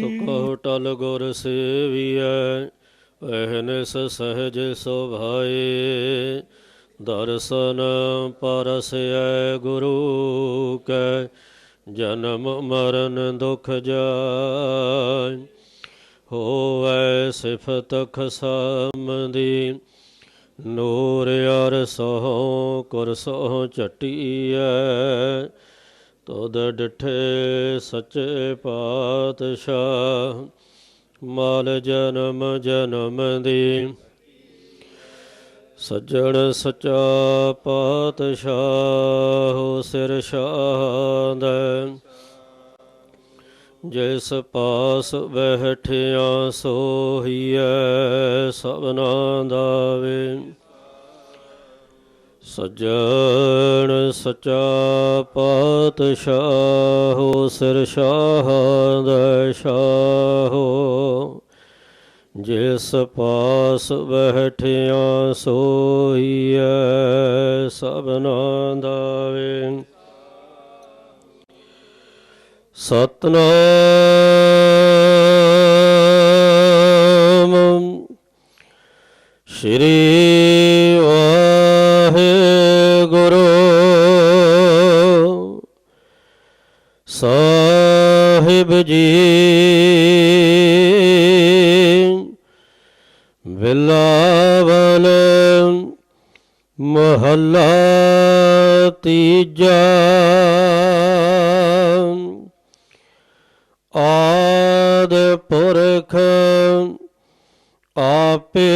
ਸੁਖੋ ਟਲ ਗੁਰ ਸੇਵੀਐ ਅਹਨਿਸ ਸਹਜ ਸੁਭਾਏ। ਦਰਸ਼ਨ ਪਰਸੈ ਗੁਰੂ ਕੈ, ਜਨਮ ਮਰਨ ਦੁਖ ਜਾਇ। ਹੋਵੈ ਸਿਫਤ ਖਸਮਦੀ, ਨੂਰ ਅਰ ਸੋ ਕੁਰਸੋ ਚਟੀਐ ਤਦ ਡਠੇ ਸੱਚੇ ਪਾਤਸ਼ਾਹ, ਮਾਲ ਜਨਮ ਜਨਮ ਦੀ। ਸੱਜਣ ਸਚਾ ਪਾਤਸ਼ਾਹ ਹੋ ਸਿਰ ਸ਼ਾਹਦ ਜਿਸ ਪਾਸ ਬਹਿਠਿਆ ਸੋਹੀਐ ਸਭਨਾ ਦਾ ਵੇ। ਸੱਜਣ ਸਚਾ ਪਾਤਸ਼ਾਹ, ਸਿਰ ਸ਼ਾਹ ਸ਼ਾਹਦ ਸ਼ਾਹੋ। ਜਿਸ ਪਾਸ ਬਹਿਠਿਆ ਸੋਈਐ ਸਭਨਾ ਦਾ ਸਤਨਾਮ। ਸ਼੍ਰੀ ਸਾਹਿਬ ਜੀ। ਬਿਲਾਵਲ ਮਹੱਲਾ ਤੀਜਾ। ਆਦ ਪੁਰਖ ਆਪੇ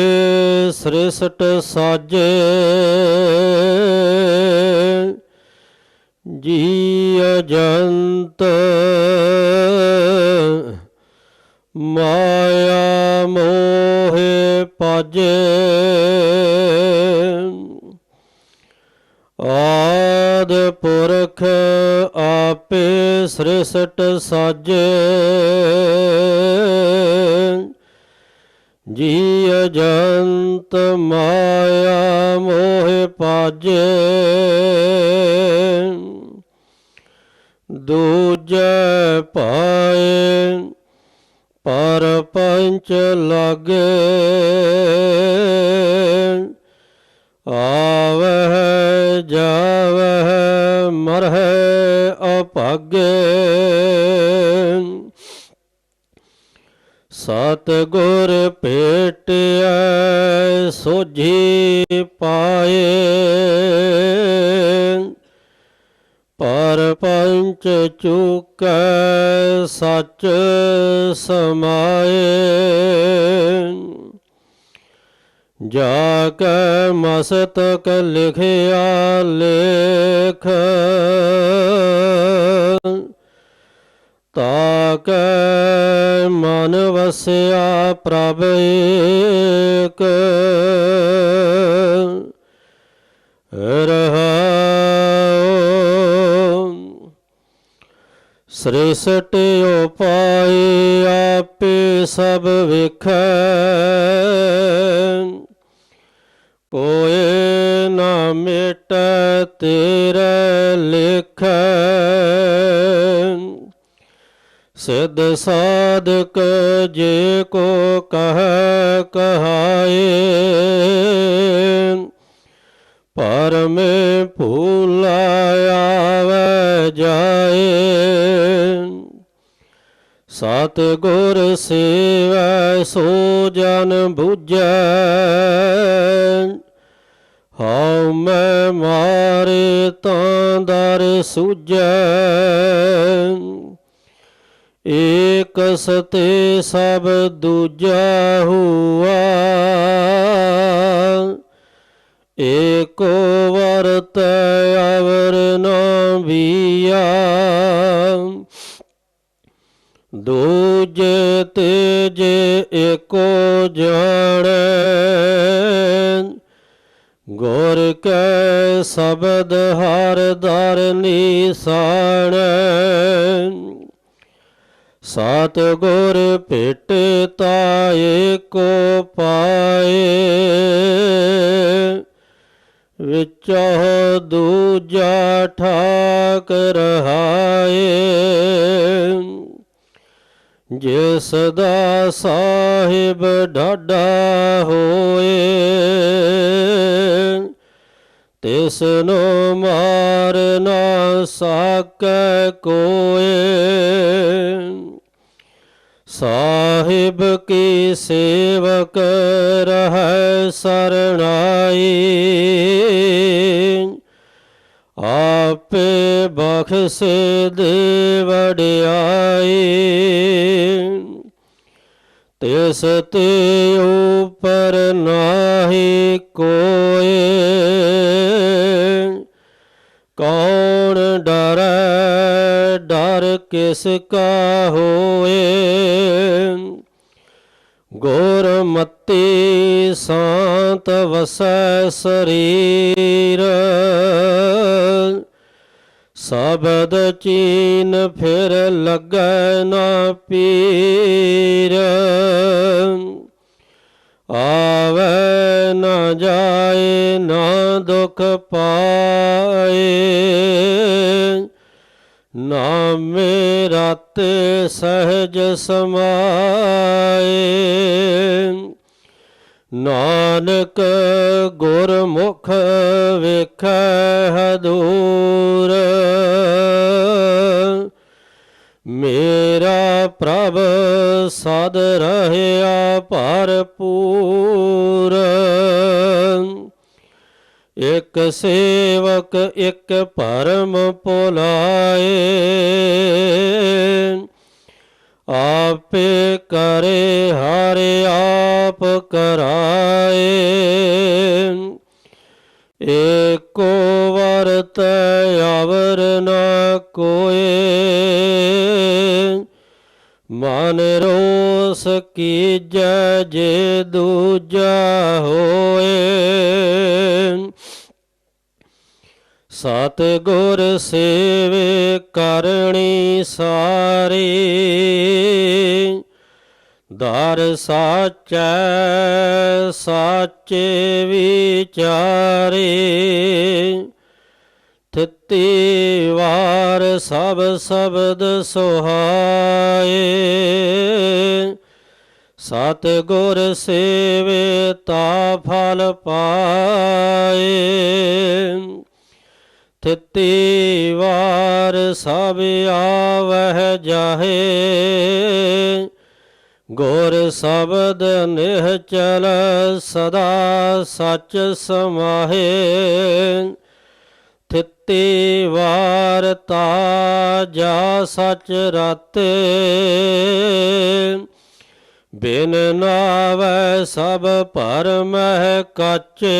ਸ੍ਰਿਸ਼ਟ ਸਾਜੇ। ਜੀ ਅਜੰਤ ਮਾਇਆ ਮੋਹਿ ਪਾਜੇ ਆਦ ਪੁਰਖ ਆਪੇ ਸ੍ਰਿਸ਼ਟ ਸਾਜੇ ਜੀ ਅਜੰਤ ਮਾਇਆ ਮੋਹਿ ਪਾਜੇ ਦੂਜੇ ਪਾਏ ਪਰ ਪੰਚ ਲਾਗੇ ਆਵਹਿ ਜਾਵਹਿ ਮਰਹਿ ਅਭਾਗੇ। ਸਤ ਗੁਰ ਭੇਟਿਐ ਸੋਝੀ ਪਾਏ। ਪਰ ਪੰਚ ਚੁਕੈ ਸੱਚ ਸਮਾਏ। ਜਾ ਕੈ ਮਸਤਕ ਲਿਖਿਆ ਲੇਖ ਤਾਕੈ ਮਨ ਵਸਿਆ ਪ੍ਰਭ ਏਕ। ਸ੍ਰਿਸ਼ਟ ਉਪਾਏ ਆਪੇ ਸਭ ਵੇਖੈ। ਕੋਏ ਨਾ ਮਿਟੈ, ਤੇਰੇ ਲਿਖੈ। ਸਿਧ ਸਾਧਕ ਜੇ ਕੋ ਕਹੈ ਕਹਾਏ। ਪਰਮੇ ਭੂਲਾ ਆਵੈ ਜਾਏ। ਸਤ ਗੁਰ ਸੇਵੈ, ਸੋ ਜਨ 부ਜੈ ਹਉ ਮੈਂ ਮਾਰੇ ਤਾਂ ਦਰ ਸੁਜੈ ਏਕ ਸਤੇ ਸਭ ਦੂਜਾ ਹੁਆ ਸ਼ਬਦ ਹਰ ਦਰ ਨਿਸਾਣੈ ਸਤ ਗੁਰ ਭੇਟੇ ਤਾਏ ਕੋ ਪਾਏ। ਵਿਚੋ ਦੂਜਾ ਠਾਕ ਰਹਾਏ। ਜਿਸ ਦਾ ਸਾਹਿਬ ਡਾਡਾ ਹੋਏ। ਤਿਸ ਨੂੰ ਮਾਰ ਨਾ ਸਾਕੈ ਕੋਏ ਸਾਹਿਬ ਕੀ ਸੇਵਕ ਰਹਿ ਸਰਣਾਈ ਆਪੇ ਬਖਸ਼ ਦੇ ਵਡਿਆਈ ਤਿਸ ਤੇ ਉਪਰ ਡਰੈ ਡਰ ਕਿਸ ਕਾ ਹੋਏ? ਗੁਰਮਤੀ ਸਾਤ ਵਸੈ ਸਰੀਰ, ਸਬਦ ਚੀਨ ਫਿਰ ਲੱਗੈ ਨਾ ਪੀਰ। ਆਵੇ ਨਾ ਜਾਏ ਨਾ ਦੁਖ ਪਾ ਨਾਮੇ ਰਾਤੇ ਸਹਿਜ ਸਮਾਏ। ਨਾਨਕ ਗੁਰਮੁਖ ਵੇਖੈ ਹਦੂਰ। ਮੇਰਾ ਪ੍ਰਭ ਸਦ ਰਹਿਆ ਭਰਪੂਰ। ਇਕ ਸੇਵਕ ਇੱਕ ਪਰਮ ਪੁਲਾਏ ਆਪੇ ਕਰੇ ਹਰਿ ਆਪ ਕਰਾਏ। ਏਕੋ ਵਰਤ ਅਵਰ ਨਾ ਕੋਏ। ਮਨ ਰੋਸ ਕੀਜੈ ਜੇ ਦੂਜਾ ਹੋਏ। ਸਤ ਗੁਰ ਸੇਵੇ ਕਰਣੀ ਸਾਰੀ। ਦਰ ਸਾਚੈ, ਸਾਚੇ ਵਿਚਾਰੇ। ਥਿਤੀ ਵਾਰ ਸਭ ਸ਼ਬਦ ਸੁਹਾਏ। ਸਤ ਗੁਰ ਸੇਵੇ ਤਾ ਫਲ ਪਾਏ। ਤਿੱਤੀ ਵਾਰ ਸਭ ਆਵਹਿ ਜਾਹੇ। ਗੁਰ ਸ਼ਬਦ ਨਿਹਚਲ ਸਦਾ ਸਚ ਸਮਾਹੇ। ਤਿੱਤੀ ਵਾਰ ਤਾ ਜਾ ਸਚ ਰਤੇ। ਬਿਨ ਨਾਵੈ ਸਭ ਪਰਮਹਿ ਕਾਚੇ।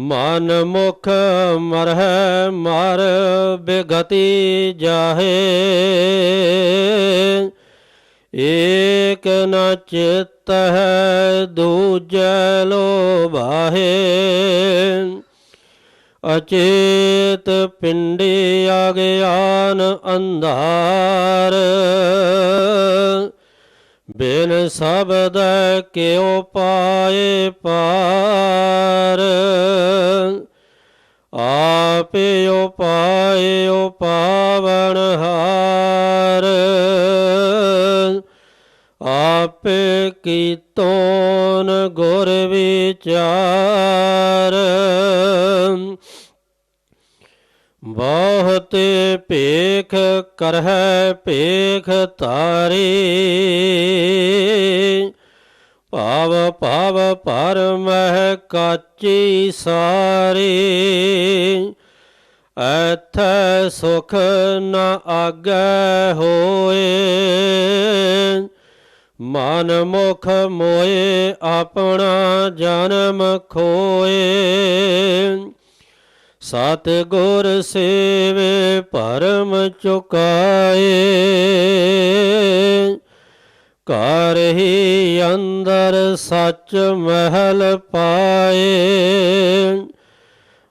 ਮਨ ਮੁਖ ਮਰਹਿ ਮਰ ਬਿਗਤੀ ਜਾਹੇ। ਏਕ ਨ ਚਿਤ ਹੈ ਦੂਜੈ ਲੋਭਾਹੇ ਅਚੇਤ ਪਿੰਡੀ ਅਗਿਆਨ ਅੰਧਾਰ। ਬਿਨ ਸਬਦ ਕਿਉ ਪਾਏ ਪਾਰ? ਆਪੇ ਉਪਾਇ ਪਾਵਨ ਹਾਰ। ਆਪੇ ਕੀਤੋਨ ਗੁਰ ਵਿਚਾਰ। ਬਹੁਤ ਭੇਖ ਕਰਹਿ ਭੇਖ ਤਾਰੀ ਭਾਵ ਭਾਵ ਪਰ ਪਰਮਹਿ ਕਾਚੀ ਸਾਰੀ। ਐਥੈ ਸੁਖ ਨ ਆਗੈ ਹੋਏ। ਮਨ ਮੁਖ ਮੋਏ ਆਪਣਾ ਜਨਮ ਖੋਏ। ਸਤ ਗੁਰ ਸੇਵੇ ਪਰਮ ਚੁਕਾਏ। ਘਰ ਹੀ ਅੰਦਰ ਸੱਚ ਮਹਿਲ ਪਾਏ।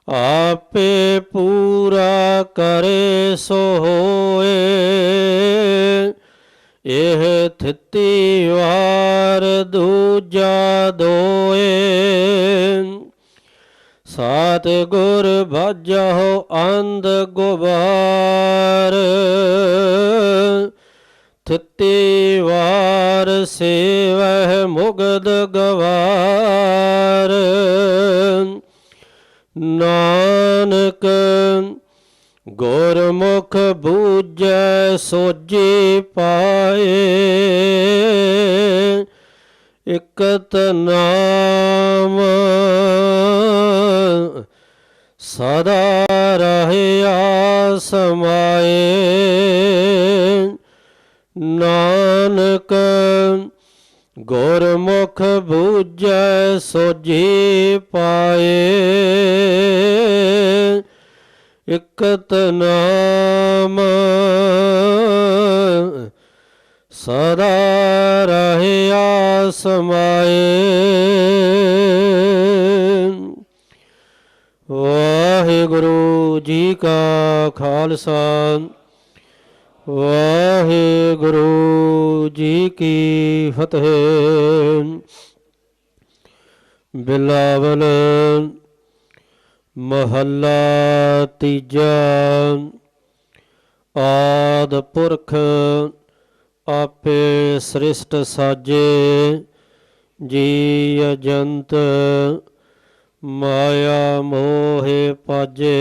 ਆਪੇ ਪੂਰਾ ਕਰੇ ਸੋ ਹੋਏ। ਇਹ ਥਿਤੀ ਵਾਰ ਦੂਜਾ ਦੋਏ। ਸਾਤ ਗੁਰ ਬਾਜਹੁ ਅੰਧ ਗੁਬਾਰ। ਥਿਤੀ ਵਾਰ ਸੇਵਹਿ ਮੁਗਦ ਗਵਾਰ। ਨਾਨਕ ਗੁਰਮੁਖ ਬੂਝੈ ਸੋਜੀ ਪਾਏ। ਇਕਤ ਨਾਮ ਸਦਾ ਰਹਿਆ ਸਮਾਏ। ਨਾਨਕ ਗੁਰਮੁਖ ਬੂਝੈ ਸੋਝੀ ਪਾਏ। ਇਕਤ ਨਾਮ ਸਦਾ ਰਹਿਆ ਸਮਾਏ। ਵਾਹਿਗੁਰੂ ਜੀ ਕਾ ਖਾਲਸਾ। ਵਾਹਿਗੁਰੂ ਜੀ ਕੀ ਫਤਿਹ। ਬਿਲਾਵਲ ਮਹੱਲਾ ਤੀਜਾ। ਆਦ ਪੁਰਖ ਆਪੇ ਸ੍ਰਿਸ਼ਟ ਸਾਜੇ। ਜੀ ਅਜੰਤ ਮਾਇਆ ਮੋਹਿ ਪਾਜੇ।